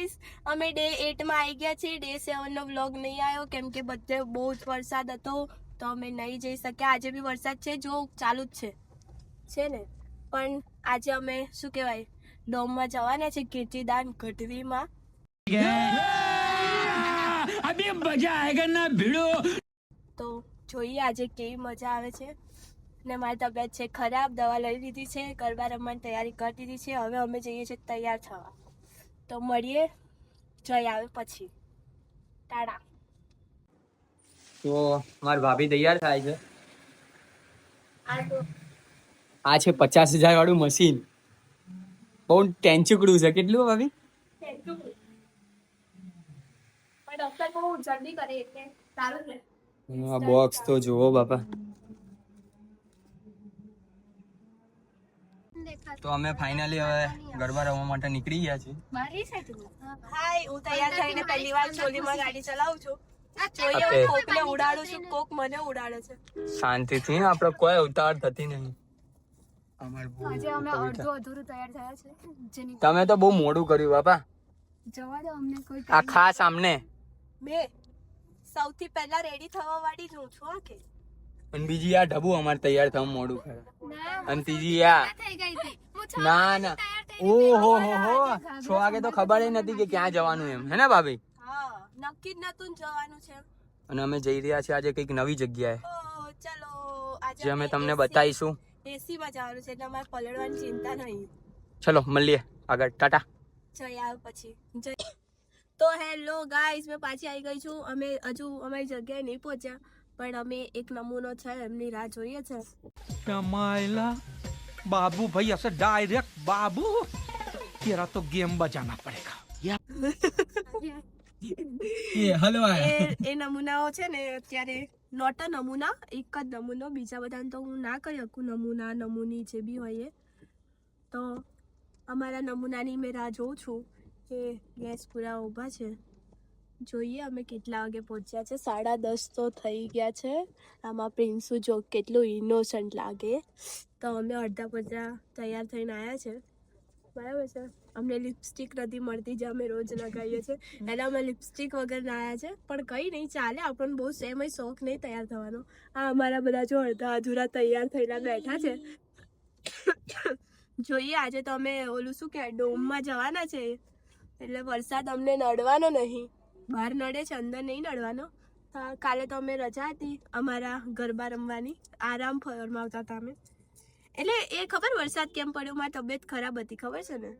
Guys અમે day એટમાં આવી ગયા છીએ. ડે સેવનનો વ્લોગ નહીં આવ્યો કેમ કે બધે બહુ જ વરસાદ હતો તો અમે નહીં જઈ શક્યા. આજે બી વરસાદ છે જો ચાલુ જ છે. છે ને? પણ આજે અમે શું કહેવાય ડોમમાં જવાના છે કીર્તિદાન ગઢવીમાં. અભી મજા આયેગા ના ભીડો? તો જોઈએ આજે કેવી મજા આવે છે. ને મારી તબિયત છે ખરાબ દવા લઈ લીધી છે ગરબા રમવાની તૈયારી કરી દીધી છે. હવે અમે જઈએ છીએ તૈયાર થવા. તો મળીએ. જઈ આવે પછી. તારા તો મારી ભાભી તૈયાર થાય છે. આ છે પચાસ હજાર વાળું મશીન. બહુ ટેન્ચુકડું છે. કેટલું ભાભી? બોક્સ તો જુઓ બાપા. તો અમે ફાઇનલી હવે ગરબા રમવા માટે નીકળી ગયા છીએ. હાય હું તૈયાર થઈને પહેલી વાર ચોલીમાં ગાડી ચલાવું છું. જોઈએ કોકને ઉડાડું છું કોક મને ઉડાડે છે. શાંતિથી આપણે કોઈ ઉતાવળ થતી નહીં. આજે અમે અડધું અધૂરું તૈયાર થયા છે જેની તમે તો બહુ મોડું કર્યું બાપા. જવા દો અમને કોઈ આ ખાસ આમને બે સૌથી પહેલા રેડી થવા વાળી જ હું છું હા કે? અને બીજી આ ઢબુ અમારે તૈયાર થવા મોડું કરે અને ત્રીજી આ ના ના ઓહો હો હો. છ વાગે તો ખબર નથી કે ક્યાં જવાનું એમ. હે ને ભાભી? નક્કી જ નતું જવાનું છે. અને અમે જઈ રહ્યા છીએ આજે કંઈક નવી જગ્યાએ. ઓ ચલો આજે જે અમે તમને બતાવીશું. એસીમાં જવાનું છે એટલે અમારે પલળવાની ચિંતા નહીં. ચલો મળીએ આગળ. ટાટા. જય આવ પછી. જય. તો હેલો ગાઈસ મેં પાછી આવી ગઈ છું. અમે હજુ અમારી જગ્યાએ નહીં પહોંચ્યા. પણ અમે એક નમૂનો છે એમની રાહ જોઈએ છે. કમાયલા. બાબુ ભાઈ હશે ડાયરેક્ટ બાબુ. તેરા તો ગેમ બજાના પડેગા એ હલવાયા એ નમૂનાઓ છે ને અત્યારે નોટ નમૂના એક જ નમૂનો. બીજા બધાને તો હું ના કહી શકું નમૂના નમૂની જે બી હોય તો અમારા નમૂનાની મેં રાહ જોઉં છું કે ગેસ પૂરા ઊભા છે. જોઈએ, અમે કેટલા વાગે પહોંચ્યા છે? સાડા દસ તો થઈ ગયા છે. આમાં પ્રિન્સુ જો કેટલું ઇનોસન્ટ લાગે. તો અમે અડધા પડધા તૈયાર થઈને આવ્યા છે. બરાબર છે? અમને લિપસ્ટિક નથી મળતી જે અમે રોજ લગાવીએ છીએ. એટલે અમે લિપસ્ટિક વગર આવ્યા છે. પણ કંઈ નહીં, ચાલે. આપણને બહુ સેમ શોખ નહીં તૈયાર થવાનો. આ અમારા બધા જો અડધા અધૂરા તૈયાર થયેલા બેઠા છે. જોઈએ, આજે તો અમે ઓલું શું કહેવાય? ડોમમાં જવાના છે. એટલે વરસાદ અમને નડવાનો નહીં. બહાર નડે છે અંદર નહીં નડવાનો. કાલે તો અમે રજા હતી અમારા ગરબા રમવાની. આરામ ફરમાવતા હતા અમે. એટલે એ ખબર વરસાદ કેમ પડ્યો? મારી તબિયત ખરાબ હતી ખબર છે ને?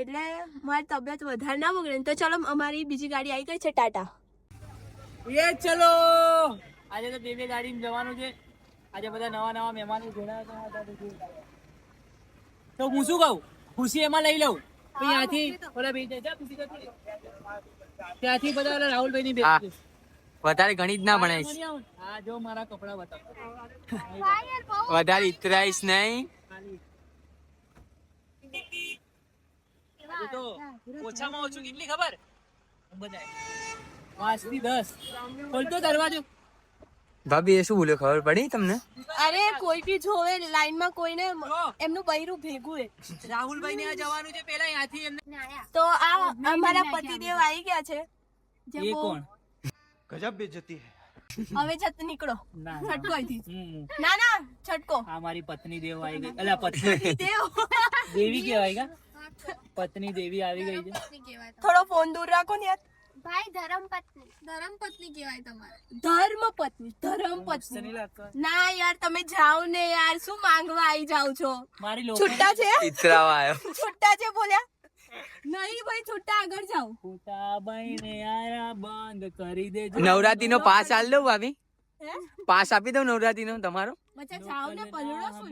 એટલે મારી તબિયત વધારે ના બગડે ને તો ચલો અમારી બીજી ગાડી આવી ગઈ છે ટાટા. એ ચલો! આજે તો બે બે ગાડી જવાનું છે. આજે બધા નવા નવા મહેમાનો જોડાયા તો તો હું શું કહું? ખુશી એમાં લઈ લઉં. ત્યાંથી ઓલા બે જા ખુશી. ત્યાંથી બધા રાહુલભાઈ ની. વધારે ગણિત ના ભણાઈશ હા જો મારા કપડા બતાવ. વધારે ઇતરાઈશ નહીં. તો ઓછામાં ઓછું કેટલી ખબર? બધા પાંચથી દસ. ખોલતો દરવાજો. ભાભી એ શું બોલ્યો? ખબર પડી તમને? અરે કોઈ ભી જોવે લાઈનમાં કોઈને એમનું બૈરું ભેગું હે રાહુલભાઈ ને જવાનું છે પેલા અહીંયાથી એમને તો આ અમારા પતિદેવ આવી ગયા છે. જે કોણ? ગજબ બેજતી હે. હવે જત નીકળો. છટકો અહીંથી ના ના છટકો. અમારી પત્ની દેવ આવી ગઈ. અલા પત્ની દેવ દેવી કેવાય કા? પત્ની દેવી આવી ગઈ છે. થોડો ફોન દૂર રાખો ને યાર. ભાઈ ધરમ પત્ની. ધરમ પત્ની કહેવાય તમારે. ધર્મ પત્ની ધર્મ પત્ની. ના યાર તમે જાઓ ને યાર શું માંગવા આવી જાવ છો? મારી લોકો છુટ્ટા છે? ઇતરાવા આવ્યો છુટ્ટા છે બોલ્યા? નહીં ભાઈ છુટ્ટા આગળ જાઓ. ફૂટાબાઈ ને યાર બંધ કરી દેજો. નવરાત્રી નો પાસ આલ દઉં ભાભી. પાસ આપી દઉં નવરાત્રી નો તમારો? બચ્ચા જાઓ ને પલડો શું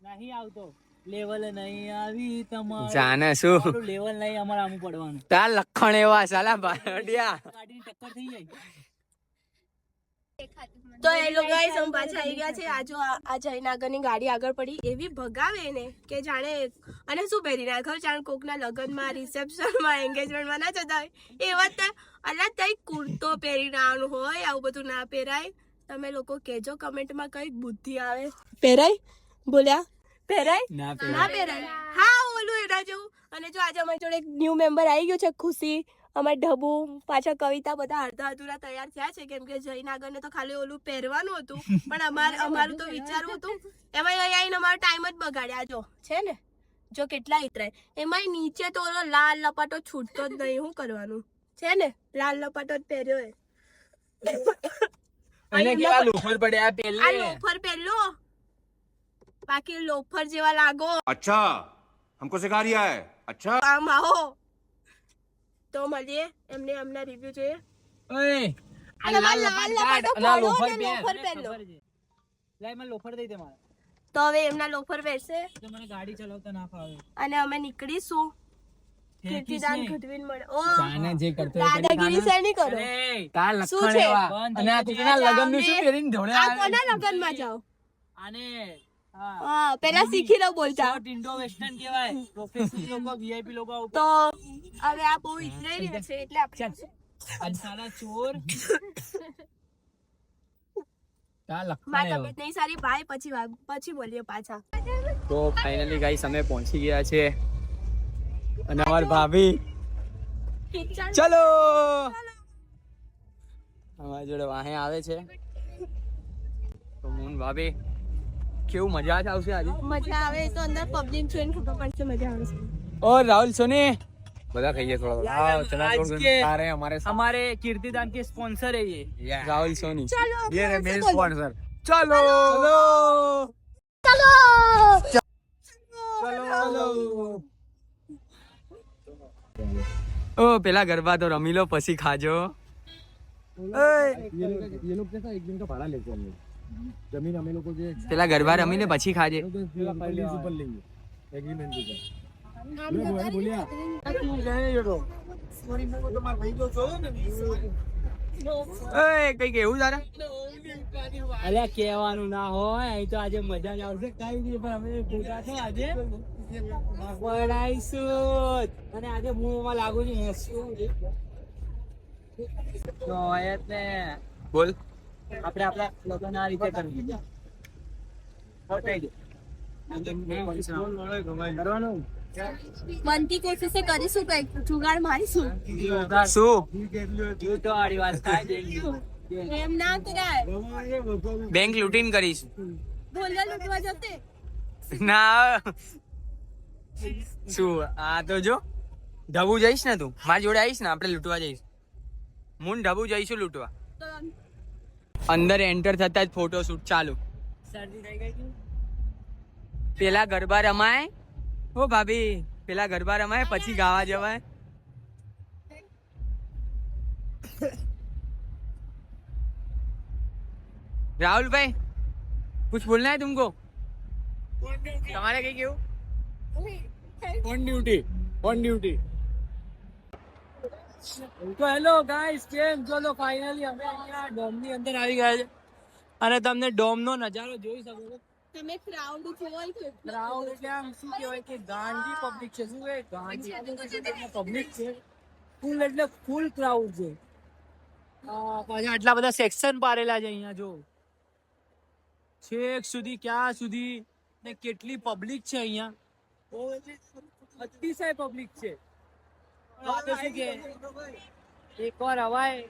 નહીં આવતો. લેવલ નહીં આવી તમારું. જાને શું? લેવલ નહીં અમારે આમ પડવાનું. તાર લખણ એવા સાલા ભાડિયા. ગાડીની ટક્કર થઈ જાય તો એ લોકો ગાઈસ અમે પાછા આવી ગયા છે. આજો આ આ જયનાગરની ગાડી આગળ પડી એવી ભગાવે ને કે જાણે અને શું પહેરી ખબર જાણે કોકના લગ્નમાં રિસેપ્શનમાં એન્ગેજમેન્ટમાં ના જતા હોય. એવા જ અલા તઈ કુર્તો પહેરીને આવવાનું હોય આવું બધું ના પહેરાય. તમે લોકો કહેજો કમેન્ટમાં કઈ બુદ્ધિ આવે. પહેરાય? બોલ્યા? પહેરાય? ના ના પહેરાય. હા ઓલું એના જેવું. અને જો આજે અમારી જોડે એક ન્યૂ મેમ્બર આવી ગયું છે ખુશી. અમારે ઢબુ પાછા કવિતા બધા અડધા અધૂરા તૈયાર થયા છે. કેમ કે જૈન આગળને તો ખાલી ઓલું પહેરવાનું હતું. પણ અમારે અમારું તો વિચારવું હતું. એમાં અહીંયા આવીને અમારો ટાઈમ જ બગાડ્યા. જો છે ને? જો કેટલા ઇતરાય એમાંય નીચે તો ઓલો લાલ લપાટો છૂટતો જ નહીં. શું કરવાનું? છે ને? લાલ લપાટો જ પહેર્યો એ. અને કેવા લોફર પડ્યા આ લોફર પહેરલો બાકી લોફર જેવા લાગો. અચ્છા હમકો સિખા રહ્યા હે? અચ્છા. કામ આવો. તો મળીએ એમને એમના રિવ્યુ જોઈએ. ઓય તો હવે એમના અને અમે નીકળીશું. કીર્તિદાન ખટવીન શું પહેરીને ધોળે જાવ પેલા શીખી લો બોલતા. શોર્ટ ઇન્ડો વેસ્ટર્ન કહેવાય પ્રોફેશનલ લોકો વીઆઈપી લોકો તો હવે આ બહુ ઇતરાઈ છે એટલે આપણે ચોર. તો ફાઇનલી ગાઈસ અમે પહોંચી ગયા છે. અને અમાર ભાભી. ચલો! અમારી જોડે વાહે આવે છે. તો હું ભાભી કેવું મજા જ આવશે આજે મજા આવે તો અંદર પબ્લિક જોઈને ખબર પડશે મજા આવશે ઓ રાહુલ સોની બધા ખાઈએ થોડા યાર, आज के- તારે અમારે हमारे कीर्तिदान के स्पॉन्सर है ये રાહુલ સોની ચાલો ये रे मेरे बोलो। स्पॉन्सर चलो ઓ પેલા ગરબા તો રમી લો પછી ખાજો ये लोग कैसा एक दिन का भाड़ा लेते हैं જમીન અમે લોકો જે પેલા ગરબા રમીને પછી ખાજે. ઉપર લઈએ એગ્રીમેન્ટ ઉપર. કેવાનું ના હોય તો આજે મજા જ આવશે. કઈ નહીં પણ આજે. પડાઈશું અને આજે હું લાગુ છું હેસું બોલ. આપણે આપણા લગ્ન આ રીતે કરવું હટાઈ દે. કરવાનું? બનતી કોશિશે કરીશું કંઈક. જુગાડ મારીશું. શું? તો આડી વાત થાય એમ ના કરાય. બેંક લૂંટીન કરીશ. ભોલા લૂંટવા જશે. ના. શું? આ તો જો ઢબુ જઈશ ને તું. મારી જોડે આવીશ ને આપણે લૂંટવા જઈશ. હું ઢબુ જઈશું લૂંટવા. તો અંદર એન્ટર થતા જ ફોટો શૂટ ચાલુ શરદી થઈ ગઈ હતી પેલા ગરબા રમાય ઓ ભાભી પેલા ગરબા રમાય પછી ગાવા જવાય राहुल भाई कुछ बोलना है तुमको તમારે કઈ કેવું ऑन ड्यूटी ऑन ड्यूटी તો હેલો ગાઈસ કેમ છો? તો ફાઇનલી અમે અહીંયા ડોમની અંદર આવી ગયા છે. અને તમને ડોમ નો નજારો જોઈ શકો છો. તમે ક્રાઉડ જોઈ કે ક્રાઉડ એટલે આમ શું કહેવાય કે ગાંધી પબ્લિક છે. શું કે ગાંધી પબ્લિક છે ફૂલ એટલે ફૂલ ક્રાઉડ છે. આટલા બધા સેક્શન પાડેલા છે અહીંયા જો. છેક સુધી ક્યાં સુધી ને કેટલી પબ્લિક છે અહીંયા. બહુ એટલે અતિશય પબ્લિક છે. એકવાર અવાય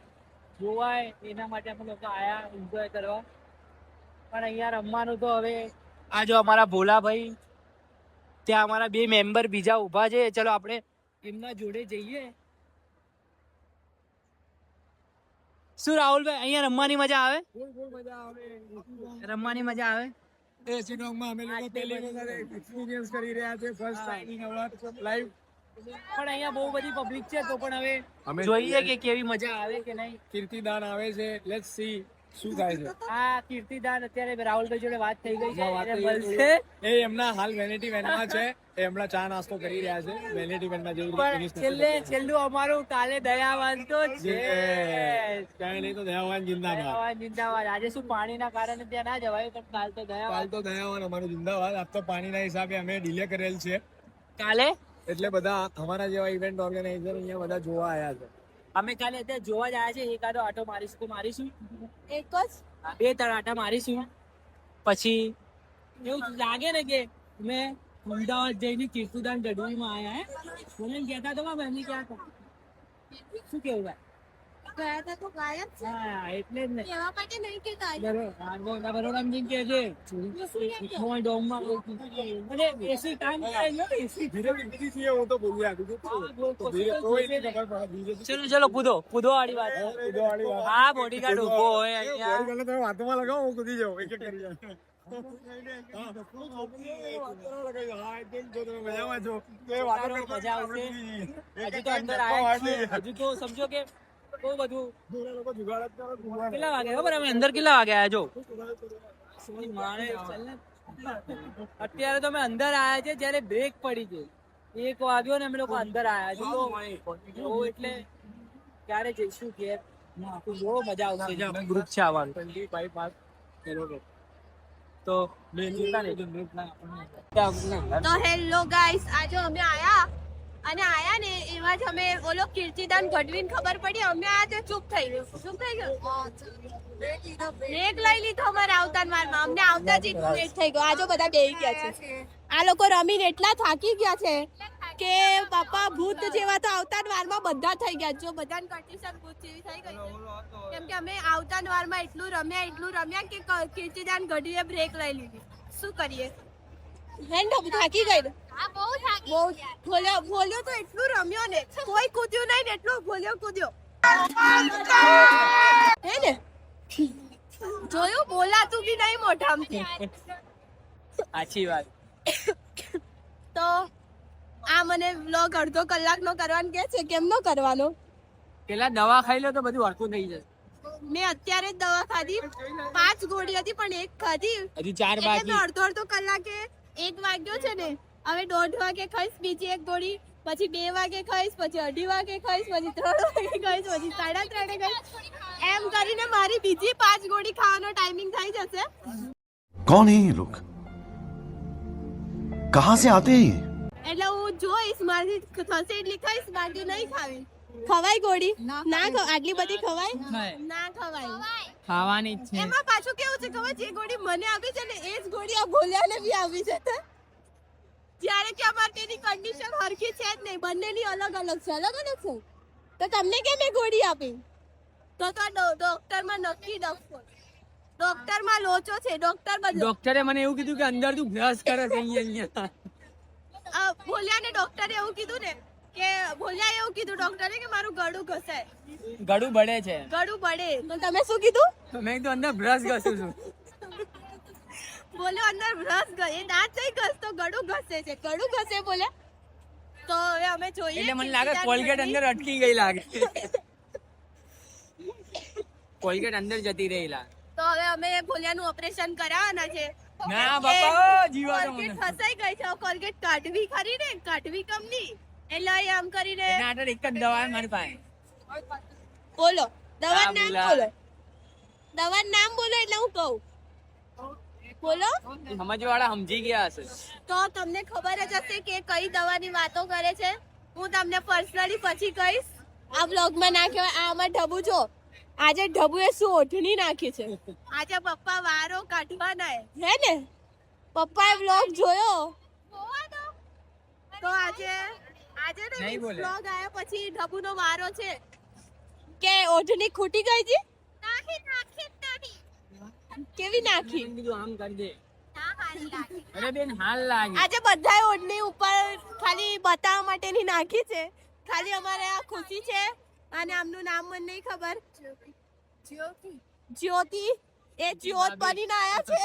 જોવાય એના માટે અમે લોકો આયા એન્જોય કરવા. પણ અહીંયા રમવાનું તો હવે આ જો અમારા ભોલાભાઈ ત્યાં અમારા બે મેમ્બર બીજા ઊભા છે ચલો આપણે એમના જોડે જઈએ. શું રાહુલભાઈ અહીંયા રમવાની મજા આવે? રમવાની મજા આવે? એ સિનોમાં અમે લોકો પહેલી વખત એક્સપિરિયન્સ કરી રહ્યા છે ફર્સ્ટ ટાઈમ લાઈવ પણ અહીંયા બહુ બધી પબ્લિક છે તો પણ હવે અમે જોઈએ કે કેવી મજા આવે કે નહીં. કીર્તિદાન આવે છે. લેટ્સ સી શું થાય છે. આ કીર્તિદાન અત્યારે રાહુલભાઈ જોડે વાત થઈ ગઈ છે. મળશે. એ એમના હાલ વેનિટી વેનમાં છે. એ હમણાં ચા નાસ્તો કરી રહ્યા છે. વેનિટી વેનમાં જેવું પણ છેલ્લે છેલ્લું અમારું કાલે દયાવાન તો છે. કઈ નહીં તો દયાવાન જિંદાબાદ. દયાવાન જિંદાબાદ. આજે શું પાણીના કારણે ત્યાં ના જવાય પણ કાલ તો કાલ તો દયાવાન. અમારું જિંદાબાદ. આપ તો પાણીના હિસાબે અમે ડિલે કરેલ છે. કાલે? એટલે બધા અમારા જેવા ઇવેન્ટ ઓર્ગેનાઇઝર અહીંયા બધા જોવા આવ્યા છે. અમે કાલે અત્યારે જોવા જ આવ્યા છે એકાદો આટો મારીશું મારીશું. એક જ? બે ત્રણ આટા મારીશું. પછી એવું લાગે ને કે મેં અમદાવાદ જઈને કીર્તિદાન ગઢવીમાં આયા હે? મને કહેતા તો મમ્મી ક્યાં શું કેવું ભાઈ? ગયા હતા તો ગાયબ છે? હા એટલે જ ને. કહેવા માટે નહીં કહેતા. બરોબર બરોબર એમ કે છે મોય ડોમમાં અને એસી કામ કરે ને એસી ધીરે ધીરે છે હું તો બોલ્યા બીજું શું? તો ધીરે કોઈ નહીં ખબર પડે બીજું ચલો ચલો કૂદો કૂદો વાળી વાત. કૂદો વાળી વાત. હા બોડીગાર્ડ ઊભો હોય અહીંયા. બોડી ગાર્ડને તમે વાતમાં લગાવો હું કૂદી જાઉં એક એક કરી હા, હા, એકદમ જો તમે મજામાં છો એ વાતો મજા આવશે. હજુ તો અંદર ગપ્પા આયા જ મારીએ. છીએ. હજુ તો સમજો કે બહુ બધું. ઘણા લોકો જુગાડ જ કરે, જુગાડ. કેટલા વાગે? ખબર અમે અંદર કેટલા વાગે આયા જો મારે ચાલ ને. અત્યારે તો અમે અંદર આયા છે જ્યારે બ્રેક પડી છે એક વાગ્યો ને અમે લોકો અંદર આયા છે. તો જો એટલે ક્યારે જઈશું ઘેર? તો બહુ મજા આવશે. જો ગ્રુપ છે આવવાનું તો ચિંતા નહીં. તો હેલો ગાઈસ આજે અમે આયા અને આયા ને એમાં જ અમે ઓલો કીર્તિદાન ગઢવીને ખબર પડી, અમે આ તે ચૂપ થઈ ગયું. ચૂપ થઈ ગયું? બ્રેક લઈ લીધો અમારે આવતા વારમાં. અમને આવતા જ લેટ થઈ ગયો. આજો બધા બેહી ગયા છે. આ લોકો રમીને એટલા થાકી ગયા છે કે બાપા ભૂત જેવા તો આવતા વારમાં બધા થઈ ગયા. જો બધાને કન્ડિશન ભૂત જેવી થઈ ગઈ કેમ કે અમે આવતા વારમાં એટલું રમ્યા એટલું રમ્યા ક- કીર્તિદાન ગઢવીએ બ્રેક લઈ લીધી. શું કરીએ? હેન્ડ થાકી ગઈ આ બહુ થાકી બહુ ભોલ્યો ભોલ્યો તો એટલું રમ્યો ને. કોઈ કૂદ્યું નહીં ને એટલો ભોલ્યો કૂદ્યો. હે ને? જોયું? બોલાતું બી નહીં મોઢામાંથી. સાચી વાત. તો આ મને વ્લોગ અડધો કલાકનો કરવાનો કે છે? કેમ નો કરવાનો? પેલા દવા ખાઈ લો તો બધું હરકું થઈ જશે. મેં અત્યારે જ દવા ખાધી. પાંચ ગોળી હતી પણ એક ખાધી. હજી ચાર બાકી મેં અડધો અડધો કલાકે એક વાગ્યો છે ને હવે દોઢ વાગે ખાઈશ બીજી એક ગોળી પછી બે વાગે ખાઈશ પછી અઢી વાગે ખાઈશ પછી ત્રણ વાગે ખાઈશ પછી સાડા ત્રણે ખાઈશ. એમ કરીને મારી બીજી પાંચ ગોળી ખાવાનો ટાઈમિંગ થઈ જશે. કોણ એ લોક કહા સે આતે હે એટલે હું જોઈશ મારી થશે એટલી ખાઈશ બાકી નહીં ખાવી. ખવાય ગોળી? ના આટલી બધી ખવાય. ના ખવાય. ખાવાની જ છે. એમાં પાછું કેવું છે ખબર? જે ગોળી મને આપી છે ને એ જ ગોળી આ ભોલ્યાને બી આપી છે તો. જ્યારે કે અમારે તેની કન્ડિશન હરખી છે જ નહીં બંનેની અલગ અલગ છે અલગ અલગ છે. તો તમને કેમ એ ગોળી આપી? તો તો ડોક્ટરમાં નક્કી ડફો ડોક્ટરમાં લોચો છે ડોક્ટર બદલો. ડોક્ટરે મને એવું કીધું કે અંદર તું બ્રશ કરે છે અહીંયા અહીંયા. આ ભોલિયાને ડોક્ટરે એવું કીધું ને કે ભોલ્યા એવું કીધું ડોક્ટરે કે મારું ગળું ઘસાય. ગળું બળે છે. ગળું બળે. તો તમે શું કીધું? મેં કીધું અંદર બ્રશ ઘસું છું. બોલો અંદર બ્રશ ગ- દાંત નહીં ઘસતો ગળું ઘસે છે. ગળું ઘસે બોલે? તો હવે અમે જોઈએ એટલે મને લાગે કોલગેટ અંદર અટકી ગઈ લાગે. કોલગેટ અંદર જતી રહી લાગે. તો હવે અમે ભોલ્યાનું ઓપરેશન કરાવવાના છે. ના બાપા જીવા કોલગેટ ફસાઈ ગઈ છે. કોલગેટ કાઢવી ખરી ને? કાઢવી કમની એટલે એ આમ કરીને એના હાટે એક જ દવા છે મારી પાસે. બોલો. દવાનું નામ બોલા. બોલો. દવાનું નામ બોલો એટલે હું કહું? બોલો. સમજવાળા સમજી ગયા હશે. તો તમને ખબર જ હશે કે કઈ દવાની વાતો કરે છે? હું તમને પર્સનલી પછી કહીશ. આ બ્લોગમાં ના કહેવાય આ અમાર ઢબુ જો. આજે ઢબુએ શું ઓઢણી નાખી છે? આજે પપ્પા વારો કાઢવાના હે. ને? પપ્પાએ બ્લોગ જોયો. તો આજે આજે ને બ્લોગ આયા પછી ઢબુનો વારો છે. કે ઓઢણી ખૂટી ગઈ હતી નાખી નાખી નાખી. કેવી નાખી? કીધું આમ કરી દે. ના હારી નાખી. અરે બેન હાલ લાગે. આજે બધાએ ઓઢણી ઉપર ખાલી બતાવવા માટેની નાખી છે. ખાલી અમારે આ ખુશી છે અને આમનું નામ મને નહીં ખબર. જ્યોતિ. એ જ્યોત બનીને આયા છે.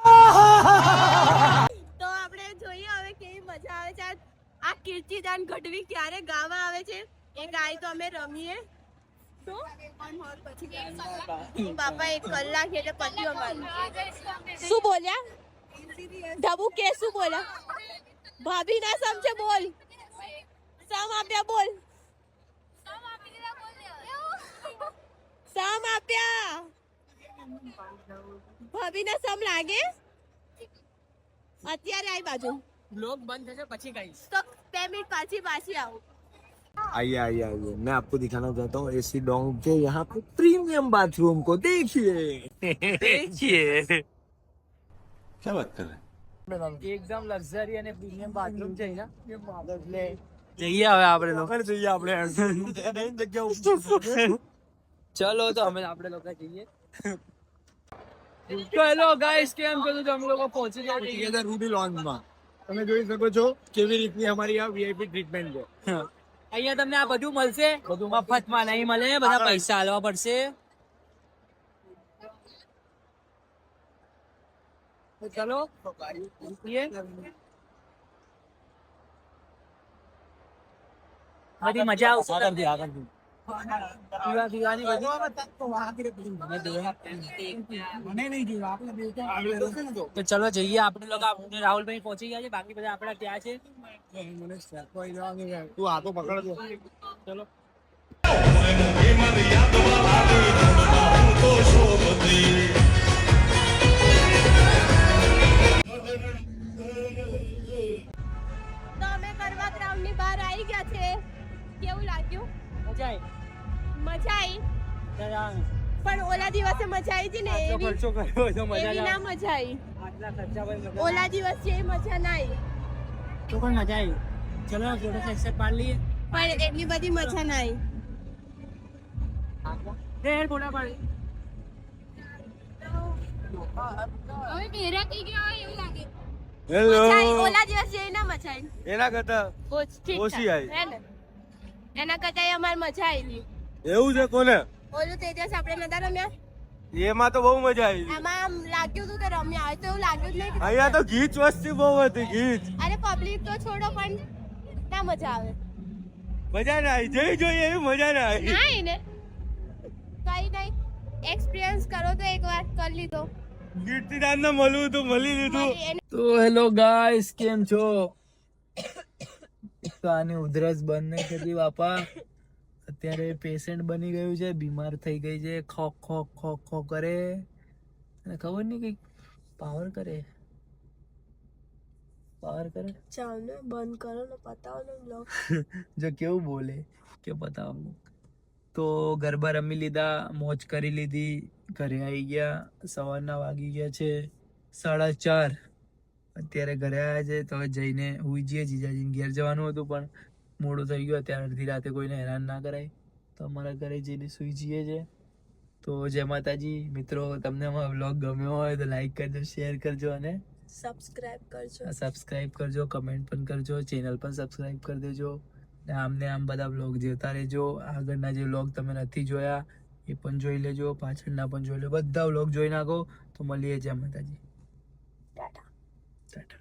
તો આપણે જોઈએ હવે કેવી મજા આવે છે. આ- કીર્તિદાન ગઢવી ક્યારે ગાવા આવે છે? એ ગાય તો અમે રમીએ. બાપા એક કલાક એટલે પતિ અમારું શું બોલ્યા? ધબુ કે શું બોલ્યા? ભાભી ના સમજે બોલ. સમ આપ્યા બોલ. સમ આપ્યા. ભાભી ને સમ લાગે? અત્યારે આવી બાજુ. બ્લોગ બંધ થશે પછી કહીશ તો બે મિનિટ પાછી પાછી આવું आइए आइए आइए मैं आपको दिखाना चाहता हूँ एसी डोंग के यहाँ पे प्रीमियम बाथरूम को देखिए देखिए क्या बात कर रहे हैं એકદમ લક્ઝરી અને પ્રીમિયમ બાથરૂમ છે અહીંયા. એટલે જઈએ હવે આપણે લોકો જઈએ આપણે ચલો તો અમે આપણે લોકો જઈએ તો હેલો ગાઈસ કેમ છો તો અમે લોકો પહોંચી ગયા છીએ ટુગેધર રૂબી લોન્જમાં તમે જોઈ શકો છો કેવી રીતની અમારી આ વીઆઈપી ટ્રીટમેન્ટ છે. અહીંયા તમને આ બધું મળશે. બધું મફતમાં નહીં મળે બધા પૈસા આલવા પડશે. તો ચલો નીકળીએ. બધી મજા આવશે આગળથી આગળથી. પીવા પીવાની બધી મને નહીં જોયું આપણે બે તો આગળ રહેશે ને તો તો ચલો જઈએ આપણે લોકો. આપણે રાહુલભાઈ પહોંચી ગયા છે. બાકી બધા આપણા ત્યાં છે. તું આ તો પકડજો ચલો. તો અમે કરવા ગ્રાઉન્ડની બહાર આવી ગયા છે. કેવું લાગ્યું? મજા આવી. મજા આવી. પણ ઓલા દિવસે મજા આવી હતી ને એવી ખર્ચો કર્યો તો મજા એવી ના મજા આવી આટલા ખર્ચા પર મજા ઓલા દિવસ મજા ના આવી તો પણ મજા આવી ચલો ફોટો સેક્શન પાડી લઈએ. પણ એટલી બધી મજા ના આવી દેર ફોટા પાડી. હવે બેરા થઈ ગયા એવું લાગે. હેલો ઓલા દિવસ જેવી ના મજા એના કરતા ઓછી આવી. એના કરતા અમારે મજા આવી એવું છે કોને? ઓલું તે દિવસ આપણે નતા રમ્યા? એમાં તો બહુ મજા આવી આમાં આમ લાગ્યું હતું કે રમ્યા હોય તો એવું લાગ્યું જ નહીં કે- અહીંયા તો ગીચ વસ્તી બહુ હતી ગીચ અરે પબ્લિક તો છોડો પણ ના મજા આવે. મજા ના આવી જઈ જોઈએ એવી મજા ના આવી. ના ને કઈ નહીં એક્સપિરિયન્સ કરો તો એકવાર કરી લીધો. કીર્તિદાન ને મળવું તો મળી લીધું. એને. તો હેલો ગાઈસ કેમ છો? તો આની ઉધરસ બંધ નહીં થતી બાપા. અત્યારે પેશન્ટ બની ગયું છે બીમાર થઈ ગઈ છે ખો ખોખ ખો ખો કરે. અને ખબર નહીં કઈ પાવર કરે. પાવર કરે. ચાલો બંધ કરો ને પતાવો ને બ્લોગ જો કેવું બોલે કે પતાવો. તો ગરબા રમી લીધા મોજ કરી લીધી ઘરે આવી ગયા સવારના વાગી ગયા છે સાડા ચાર. અત્યારે ઘરે આવ્યા છે તો જઈને હુઈ જઈએ જીજાજીને ઘેર જવાનું હતું પણ મોડું થઈ ગયું અત્યારે અડધી રાતે કોઈને હેરાન ના કરાય. તો અમારા ઘરે જઈને સુઈ જઈએ છે. તો જય માતાજી મિત્રો તમને અમારો વ્લોગ ગમ્યો હોય તો લાઈક કરજો શેર કરજો અને સબસ્ક્રાઇબ કરજો. સબસ્ક્રાઇબ કરજો કમેન્ટ પણ કરજો ચેનલ પણ સબસ્ક્રાઇબ કરી દેજો. ને આમને આમ બધા વ્લોગ જોતા રહેજો. આગળના જે વ્લોગ તમે નથી જોયા એ પણ જોઈ લેજો પાછળના પણ જોઈ લો બધા વ્લોગ જોઈ નાખો. તો મળીએ જય માતાજી. ટાટા. ટાટા.